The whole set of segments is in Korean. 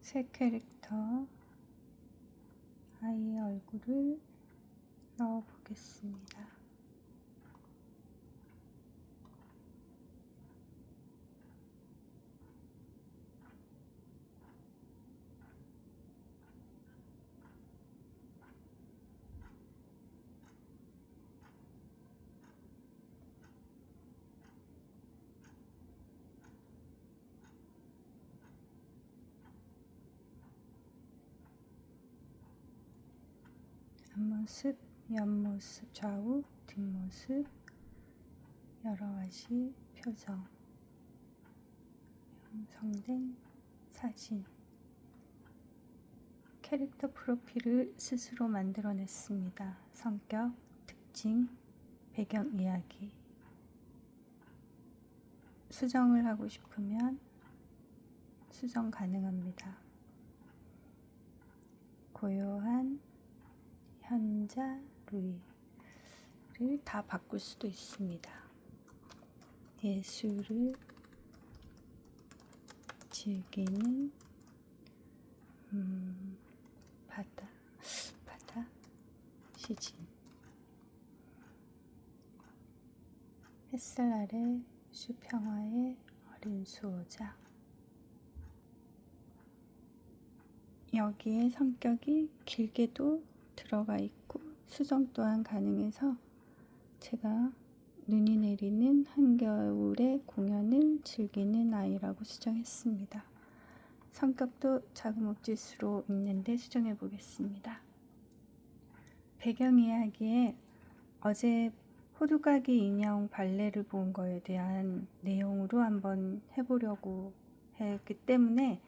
새 캐릭터 아이의 얼굴을 넣어 보겠습니다. 앞모습, 옆모습, 좌우, 뒷모습, 여러 가지 표정, 형성된 사진, 캐릭터 프로필을 스스로 만들어냈습니다. 성격, 특징, 배경 이야기. 수정을 하고 싶으면 수정 가능합니다. 고요한 현자 루이를 다 바꿀 수도 있습니다. 예술을 즐기는 음, 바다 바다 시진 햇살 아래 수평화의 어린 수호자 여기에 성격이 길게도 들어가 있고 수정 또한 가능해서 제가 눈이 내리는 한겨울의 공연을 즐기는 아이라고 수정했습니다. 성격도 자그목질수로 있는데 수정해 보겠습니다. 배경 이야기에 어제 호두까기 인형 발레를 본 거에 대한 내용으로 한번 해보려고 했기 때문에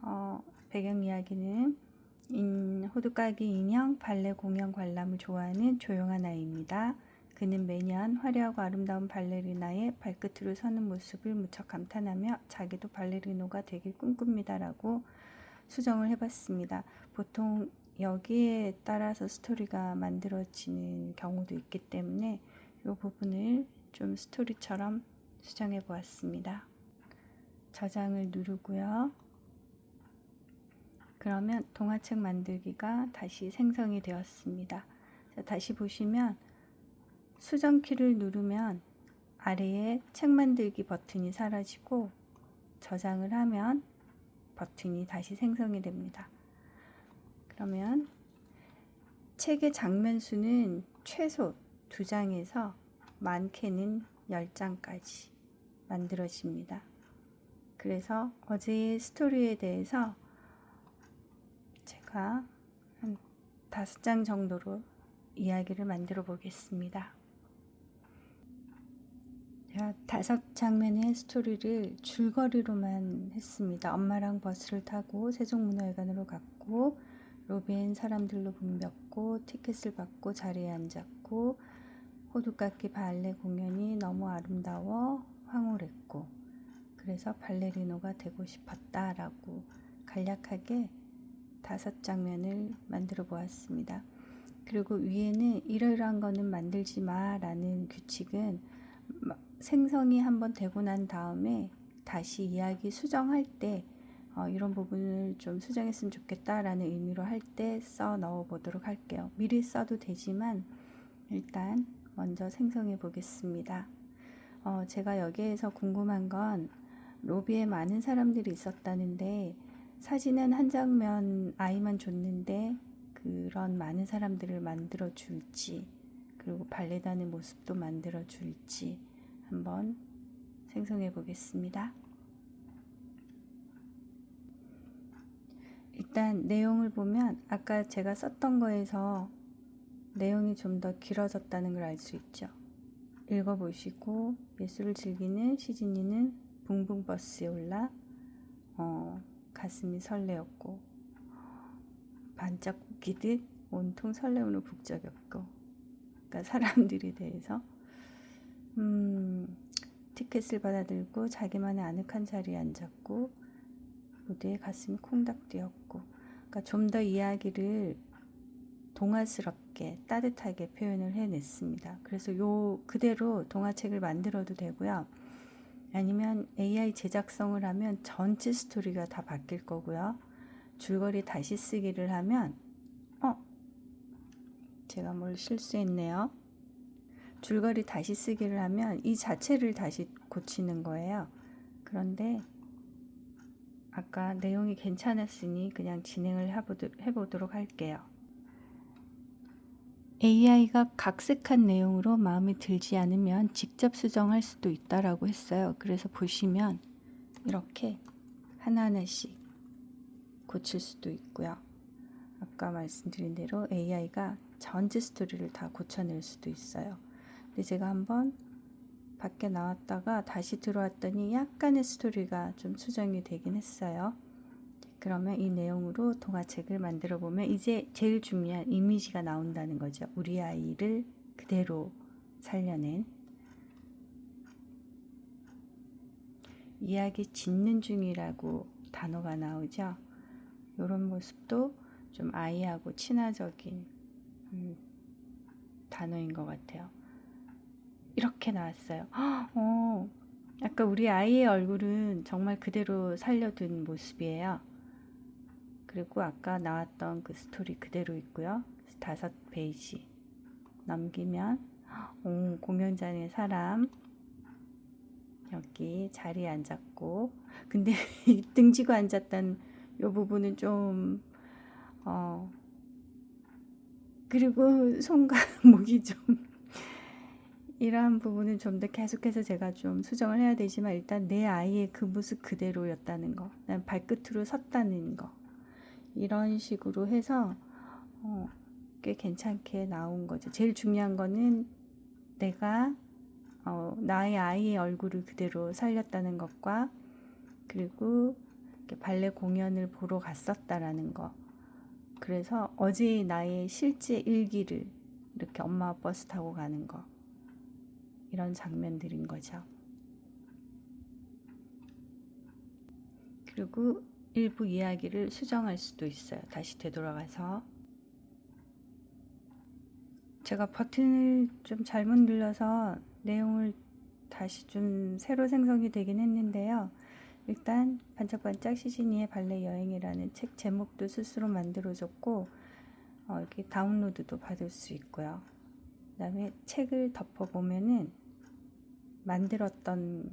어, 배경 이야기는 인, 호두까기 인형 발레 공연 관람을 좋아하는 조용한 아이입니다. 그는 매년 화려하고 아름다운 발레리나의 발끝으로 서는 모습을 무척 감탄하며 자기도 발레리노가 되길 꿈꿉니다라고 수정을 해봤습니다. 보통 여기에 따라서 스토리가 만들어지는 경우도 있기 때문에 이 부분을 좀 스토리처럼 수정해 보았습니다. 저장을 누르고요. 그러면 동화책 만들기가 다시 생성이 되었습니다. 자, 다시 보시면 수정키를 누르면 아래에 책 만들기 버튼이 사라지고 저장을 하면 버튼이 다시 생성이 됩니다. 그러면 책의 장면 수는 최소 2장에서 많게는 10장까지 만들어집니다. 그래서 어제의 스토리에 대해서 제가 한 다섯 장 정도로 이야기를 만들어 보겠습니다. 제가 다섯 장면의 스토리를 줄거리로만 했습니다. 엄마랑 버스를 타고 세종문화회관으로 갔고 로비엔 사람들로 붐볐고 티켓을 받고 자리에 앉았고 호두깎이 발레 공연이 너무 아름다워 황홀했고 그래서 발레리노가 되고 싶었다라고 간략하게 다섯 장면을 만들어 보았습니다. 그리고 위에는 이러이러한 거는 만들지 마 라는 규칙은 생성이 한번 되고 난 다음에 다시 이야기 수정할 때 어, 이런 부분을 좀 수정했으면 좋겠다라는 의미로 할 때 써 넣어 보도록 할게요. 미리 써도 되지만 일단 먼저 생성해 보겠습니다. 어, 제가 여기에서 궁금한 건 로비에 많은 사람들이 있었다는데 사진은 한 장면 아이만 줬는데 그런 많은 사람들을 만들어 줄지 그리고 발레단의 모습도 만들어 줄지 한번 생성해 보겠습니다. 일단 내용을 보면 아까 제가 썼던 거에서 내용이 좀 더 길어졌다는 걸 알 수 있죠. 읽어보시고 예술을 즐기는 시진이는 붕붕버스에 올라 어, 가슴이 설레었고 반짝 웃기듯 온통 설레으로 북적였고 그러니까 사람들에 대해서 음, 티켓을 받아들고 자기만의 아늑한 자리에 앉았고 무대에 가슴이 콩닥 뛰었고 그러니까 좀 더 이야기를 동화스럽게 따뜻하게 표현을 해냈습니다. 그래서 요 그대로 동화책을 만들어도 되고요. 아니면 AI 제작성을 하면 전체 스토리가 다 바뀔 거고요. 줄거리 다시 쓰기를 하면 어 제가 뭘 실수했네요. 줄거리 다시 쓰기를 하면 이 자체를 다시 고치는 거예요. 그런데 아까 내용이 괜찮았으니 그냥 진행을 해보도- 해보도록 할게요. AI가 각색한 내용으로 마음에 들지 않으면 직접 수정할 수도 있다라고 했어요. 그래서 보시면 이렇게 하나하나씩 고칠 수도 있고요. 아까 말씀드린 대로 AI가 전체 스토리를 다 고쳐낼 수도 있어요. 근데 제가 한번 밖에 나왔다가 다시 들어왔더니 약간의 스토리가 좀 수정이 되긴 했어요. 그러면 이 내용으로 동화책을 만들어 보면 이제 제일 중요한 이미지가 나온다는 거죠. 우리 아이를 그대로 살려낸 이야기 짓는 중이라고 단어가 나오죠. 이런 모습도 좀 아이하고 친화적인 음, 단어인 것 같아요. 이렇게 나왔어요. 어, 아까 우리 아이의 얼굴은 정말 그대로 살려둔 모습이에요. 그리고 아까 나왔던 그 스토리 그대로 있고요. 다섯 페이지. 넘기면 오, 공연장의 사람. 여기 자리에 앉았고. 근데 이 등지고 앉았던 요 부분은 좀 어, 그리고 손과 목이 좀 이러한 부분은 좀 더 계속해서 제가 좀 수정을 해야 되지만 일단 내 아이의 그 모습 그대로였다는 거, 난 발끝으로 섰다는 거 이런 식으로 해서 어, 꽤 괜찮게 나온 거죠. 제일 중요한 거는 내가 어, 나의 아이의 얼굴을 그대로 살렸다는 것과 그리고 발레 공연을 보러 갔었다라는 거. 그래서 어제 나의 실제 일기를 이렇게 엄마 버스 타고 가는 거. 이런 장면들인 거죠. 그리고 일부 이야기를 수정할 수도 있어요. 다시 되돌아가서. 제가 버튼을 좀 잘못 눌러서 내용을 다시 좀 새로 생성이 되긴 했는데요. 일단 반짝반짝 시즈니의 발레 여행이라는 책 제목도 스스로 만들어줬고 어, 이렇게 다운로드도 받을 수 있고요. 그다음에 책을 덮어 보면은 만들었던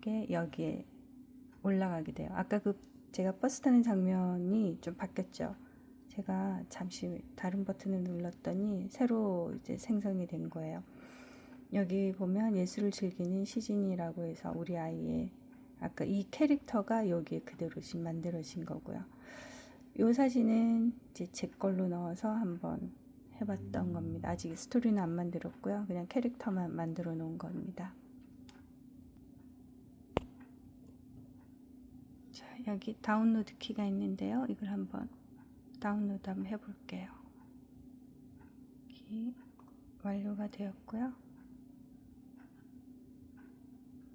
게 여기에 올라가게 돼요. 아까 그 제가 버스 타는 장면이 좀 바뀌었죠. 제가 잠시 다른 버튼을 눌렀더니 새로 이제 생성이 된 거예요. 여기 보면 예술을 즐기는 시진이라고 해서 우리 아이의 아까 이 캐릭터가 여기에 그대로 지금 만들어진 거고요. 이 사진은 이제 제 걸로 넣어서 한번 해봤던 겁니다. 아직 스토리는 안 만들었고요. 그냥 캐릭터만 만들어 놓은 겁니다. 자, 여기 다운로드 키가 있는데요. 이걸 한번 다운로드 한번 해볼게요. 여기 완료가 되었고요.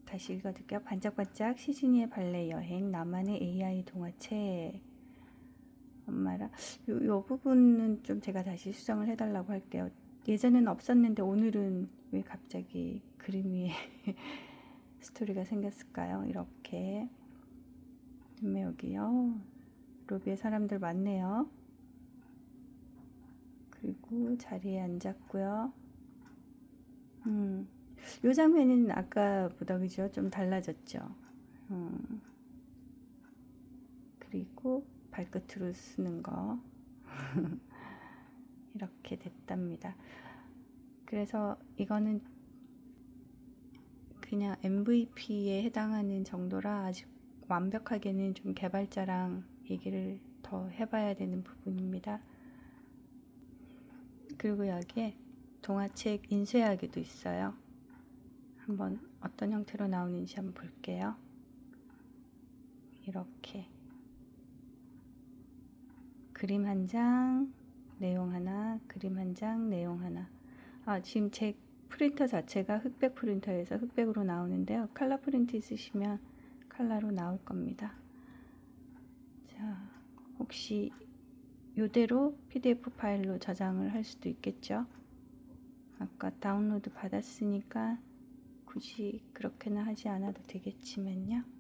다시 읽어드릴게요. 반짝반짝 시즈니의 발레 여행 나만의 AI 동화책 엄마라 요, 요 부분은 좀 제가 다시 수정을 해달라고 할게요. 예전에는 없었는데 오늘은 왜 갑자기 그림 위에 스토리가 생겼을까요? 이렇게 그다음에 여기요. 로비에 사람들 많네요. 그리고 자리에 앉았고요. 음, 요 장면은 아까보다 그죠? 좀 달라졌죠. 음, 그리고 발끝으로 쓰는 거 이렇게 됐답니다. 그래서 이거는 그냥 MVP에 해당하는 정도라 아직 완벽하게는 좀 개발자랑 얘기를 더 해봐야 되는 부분입니다. 그리고 여기에 동화책 인쇄하기도 있어요. 한번 어떤 형태로 나오는지 한번 볼게요. 이렇게 그림 한 장, 내용 하나, 그림 한 장, 내용 하나. 아, 지금 제 프린터 자체가 흑백 프린터에서 흑백으로 나오는데요. 칼라 프린트 있으시면 칼라로 나올 겁니다. 자, 혹시 이대로 PDF 파일로 저장을 할 수도 있겠죠. 아까 다운로드 받았으니까 굳이 그렇게는 하지 않아도 되겠지만요.